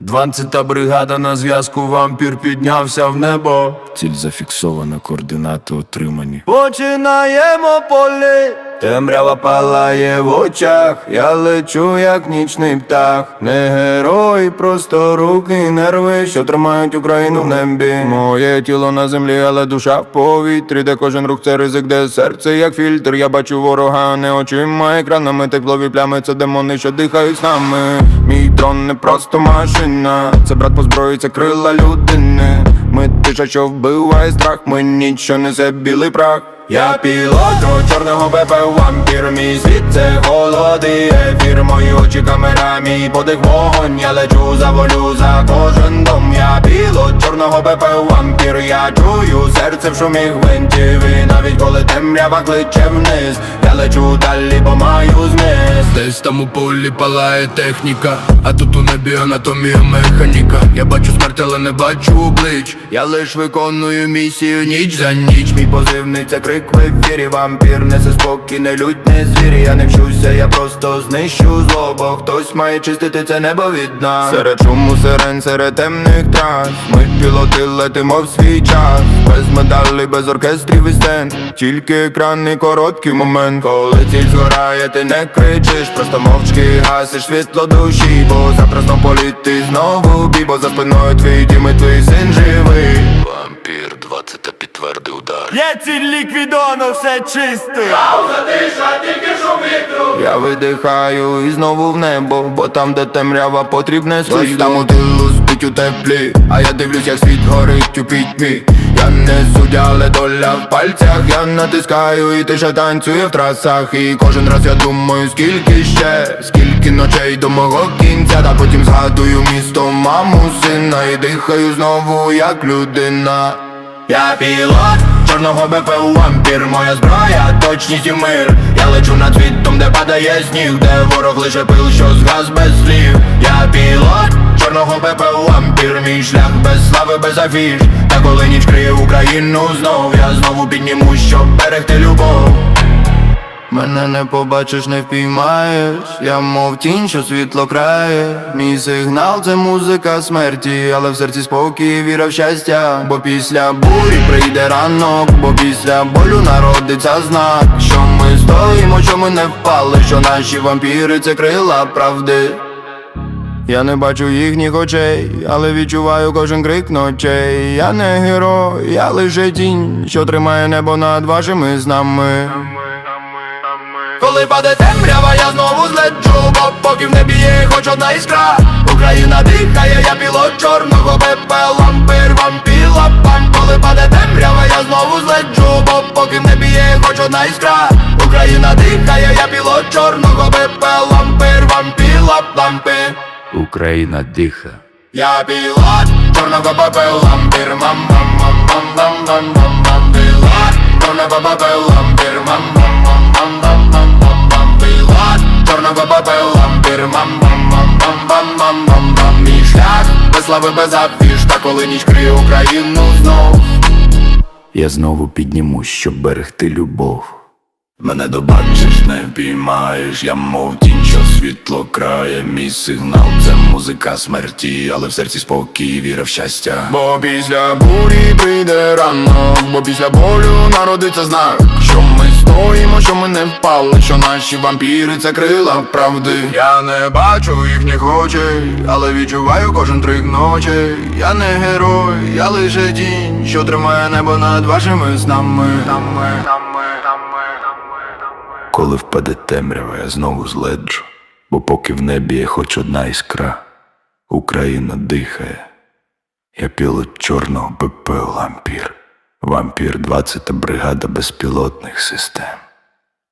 Дванадцята бригада на зв'язку, вампір піднявся в небо. Ціль зафіксована, координати отримані. Починаємо полі. Темрява палає в очах, я лечу, як нічний птах. Не герой, просто руки, нерви, що тримають Україну в небі. Моє тіло на землі, але душа в повітрі, де кожен рух це ризик, де серце як фільтр. Я бачу ворога, не очима екранами, теплові плями, це демони, що дихають з нами. Мій дрон не просто машина, це брат по зброї, це крила людини. Ми тиша, що вбиває страх, ми нічого не білий прах. Я пілот чорного БП вампір, мій світ це холоди, ефір, мої очі камера, мій подих вогонь, я лечу за волю, за кожен дом, я пілот чорного БП вампір, я чую серце в шумі гвинтів, і навіть коли темрява кличе вниз, я лечу далі, бо маю зміст. Десь там у полі палає техніка, а тут небі анатомія механіка. Я бачу смерть, але не бачу облич. Я лиш виконую місію ніч за ніч. Мій позивний це крик в ефірі Вампір несе спокій, не лють, не звірі Я не вчуся, я просто знищу зло Бо хтось має чистити це небо від нас Серед шуму сирен, серед темних трас Ми пілоти летимо в свій час Без медалей, без оркестрів і сцен. Тільки екран і короткий момент. Коли ціль згорає, ти не кричиш Просто мовчки гасиш світло душі. Бо завтра знов політи знову бій Бо за спиною твій дім і твій син живий. Вампір 20 підтвердив удар. Є ціль ліквідовано, все чисто Я видихаю і знову в небо, бо там, де темрява, потрібне світло. Там у тилу спить у теплі, а я дивлюсь, як світ горить у пітьмі Я не суддя, але доля в пальцях, я натискаю і тиша танцює в трасах. І кожен раз я думаю, скільки ще, скільки ночей до мого кінця, та потім згадую місто, маму, сина і дихаю знову як людина. Я пілот чорного БП вампір, моя зброя, точність і мир. Я лечу над світом, де падає сніг, де ворог лише пил, що згас без слів. Я пілот чорного БП вампір, мій шлях без слави, без афіш. Та коли ніч криє Україну знов, я знову підніму, щоб берегти любов. Мене не побачиш, не впіймаєш, я мов тінь, що світло крає. Мій сигнал це музика смерті, але в серці спокій, віра в щастя. Бо після бурі прийде ранок, бо після болю народиться знак, що ми стоїмо, що ми не впали, що наші вампіри це крила правди. Я не бачу їхніх очей, але відчуваю кожен крик ночей. Я не герой, я лише тінь, що тримає небо над вашими знами. Коли паде темрява, я знову злечу, бо поки в небі є хоч одна іскра Україна дихає, я пілот чорного БП, лампир, вампіла, пам Коли паде темрява, я знову злечу, бо поки в небі є хоч одна іскра Україна дихає, я Україна диха. Я пілот чорного БП, лампир, мам мам мам мам мам мам мам мам Пілот чорного БП, лампир, мам мам мам мам мам мам мам мам Пілот чорного БП, лампир, мам мам мам мам мам мам мам мам Мій шлях без слави, без афіш, та коли ніч криє Україну знов Я знову піднімусь, щоб берегти любов. Мене добачиш, не піймаєш, я мов тінь, що світло крає, мій сигнал це музика смерті, але в серці спокій, віра в щастя. Бо після бурі прийде ранок, бо після болю народиться знак, що ми стоїмо, що ми не впали, що наші вампіри це крила правди. Я не бачу їхніх очей, але відчуваю кожен трик ночей. Я не герой, я лише тінь, що тримає небо над вашими снами. Нами, нами, нами. Коли впаде темрява, я знову зледжу, бо поки в небі є хоч одна іскра, Україна дихає. Я пілот чорного БП Лампір, вампір 20 бригада безпілотних систем.